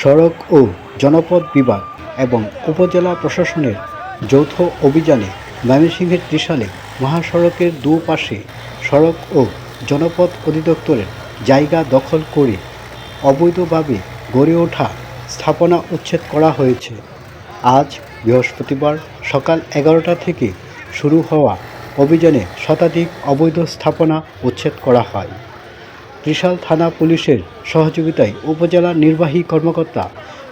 সড়ক ও জনপথ বিভাগ এবং উপজেলা প্রশাসনের যৌথ অভিযানে ময়মনসিংহের ত্রিশালে মহাসড়কের দুপাশে সড়ক ও জনপথ অধিদপ্তরের জায়গা দখল করে অবৈধভাবে গড়ে ওঠা স্থাপনা উচ্ছেদ করা হয়েছে। আজ বৃহস্পতিবার সকাল এগারোটা থেকে শুরু হওয়া অভিযানে শতাধিক অবৈধ স্থাপনা উচ্ছেদ করা হয়। ত্রিশাল থানা পুলিশের সহযোগিতায় উপজেলা নির্বাহী কর্মকর্তা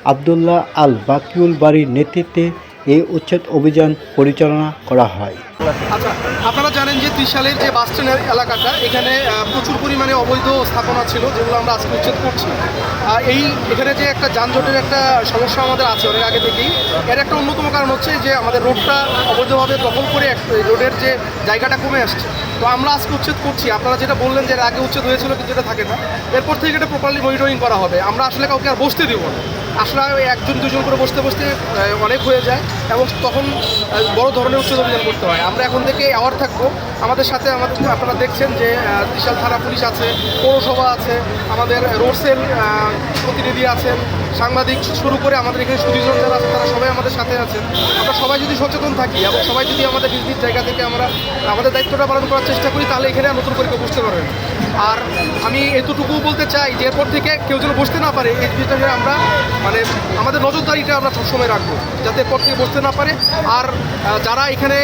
আবদুল্লাহ আল বাকিউল বাড়ির নেতৃত্বে এই উচ্ছেদ অভিযান পরিচালনা করা হয়। আচ্ছা আপনারা জানেন যে ত্রিশালের যে বাস স্ট্যান্ডের এলাকাটা এখানে প্রচুর পরিমাণে অবৈধ স্থাপনা ছিল যেগুলো আমরা আজকে উচ্ছেদ করছি। আহ, এই এখানে যে একটা যানজটের একটা সমস্যা আমাদের আছে অনেক আগে থেকেই এর একটা অন্যতম কারণ হচ্ছে যে আমাদের রোডটা অবৈধভাবে দখল করে রোডের যে জায়গাটা কমে আসছে। তো আমরা আজকে উচ্ছেদ করছি। আপনারা যেটা বললেন যে আগে উচ্ছেদ হয়েছিল কিন্তু এটা থাকে না। এরপর থেকে এটা প্রপারলি মনিটরিং করা হবে। আমরা আসলে কাউকে আর বসতে দেবো না। আসলে একজন দুজন করে বসতে বসতে অনেক হয়ে যায়। এবং তখন বড় ধরনের উচ্ছেদ অভিযান করতে হয়। আমরা এখন থেকে অ্যাওয়ার থাকব। আমাদের সাথে আমাদের আপনারা দেখছেন যে ত্রিশাল থানা পুলিশ আছে, পৌরসভা আছে, আমাদের রোডসেল প্রতিনিধি আছেন, সাংবাদিক শুরু করে আমাদের এখানে সুদীজন যারা আছেন তারা সবাই আমাদের সাথে আছেন। আমরা সবাই যদি সচেতন থাকি এবং সবাই যদি আমাদের নিজ নিজ জায়গা থেকে আমরা, আমাদের দায়িত্বটা পালন করার চেষ্টা করি, তাহলে এখানে নতুন করে কেউ বুঝতে পারবেন আর আমি এতটুকু বলতে চাই যে, এরপর থেকে কেউ যেন বসতে না পারে, এই জিনিসটাকে আমরা মানে আমাদের নজরদারিটা আমরা সবসময় রাখব, যাতে এরপর থেকে বসতে না পারে। আর যারা এখানে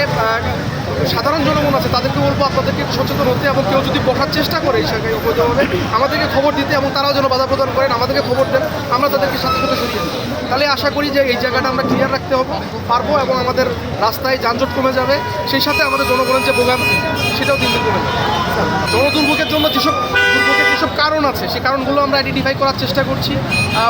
সাধারণ জনগণ আছে, তাদেরকে বলব আপনাদেরকে সচেতন হতে এবং কেউ যদি বসার চেষ্টা করে এই জায়গায় অবৈধভাবে আমাদেরকে খবর দিতে এবং তারাও যেন বাধা প্রদান করেন, আমাদেরকে খবর দেন, আমরা তাদেরকে সাথে সাথে সরিয়ে দিই। তাহলে আশা করি যে এই জায়গাটা আমরা ক্লিয়ার রাখতে হবে, পারব এবং আমাদের রাস্তায় যানজট কমে যাবে। সেই সাথে আমাদের জনগণের যে ভোগান্তি সেটাও দিন দিন কমে যাবে। জনদুর্ভোগের জন্য যেসব যেসব কারণ আছে সেই কারণগুলো আমরা আইডেন্টিফাই করার চেষ্টা করছি।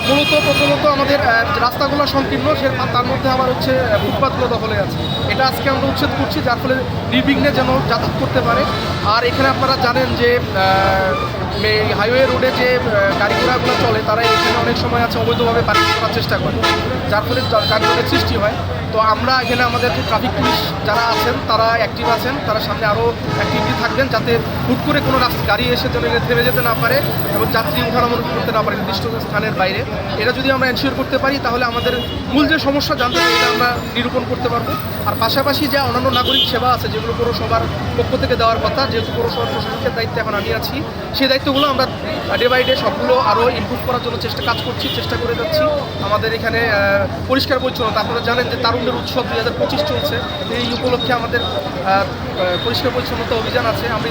মূলত প্রথমত আমাদের রাস্তাগুলো সংকীর্ণ সে তার মধ্যে আবার হচ্ছে আহ, ফুটপাতগুলো দখলে আছে। এটা আজকে আমরা উচ্ছেদ করছি যার ফলে নির্বিঘ্নে যেন যাতায়াত করতে পারে। আর এখানে আপনারা জানেন যে হাইওয়ে রোডে যে গাড়ি ঘোড়াগুলো চলে তারা এখানে অনেক সময় আছে অবৈধভাবে পার্কিং করার চেষ্টা করে। যার ফলে যানজটের সৃষ্টি হয়। তো আমরা এখানে আমাদের ট্রাফিক পুলিশ যারা আছেন তারা অ্যাক্টিভ আছেন। তারা সামনে আরও অ্যাক্টিভিটি থাকবেন যাতে হুট করে কোনো রাস্তা গাড়ি এসে যেন থেমে যেতে না পারে এবং যাত্রী উঠানামা করতে না পারে নির্দিষ্ট স্থানের বাইরে। এটা যদি আমরা এনশিওর করতে পারি, তাহলে আমাদের মূল যে সমস্যা জানতে পারি আমরা নিরূপণ করতে পারব। আর পাশাপাশি যে অন্যান্য নাগরিক সেবা আছে, যেগুলো পৌরসভার পক্ষ থেকে দেওয়ার কথা, যেহেতু পৌরসভার প্রশাসকের দায়িত্বে এখন আমি আছি, সেই দায়িত্বগুলো আমরা ডে বাই ডে সবগুলো আরও ইমপ্রুভ করার জন্য চেষ্টা কাজ করছি, চেষ্টা করে যাচ্ছি। আমাদের এখানে পরিষ্কার পরিচ্ছন্নতা, আপনারা জানেন যে তারুণ্যের উৎসব দুই হাজার পঁচিশ চলছে। এই উপলক্ষে আমাদের পরিষ্কার পরিচ্ছন্নতা অভিযান আছে। আমরা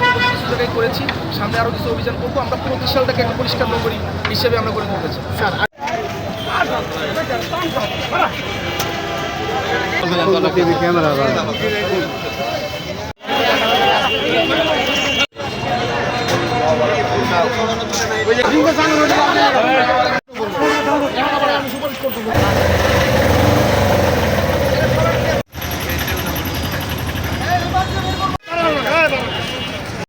জায়গায় করেছি সামনে আরও কিছু অভিযান করব। আমরা পুরো বিশালটাকে একটা পরিষ্কার নগরী হিসেবে আমরা করে তুলতে চাই।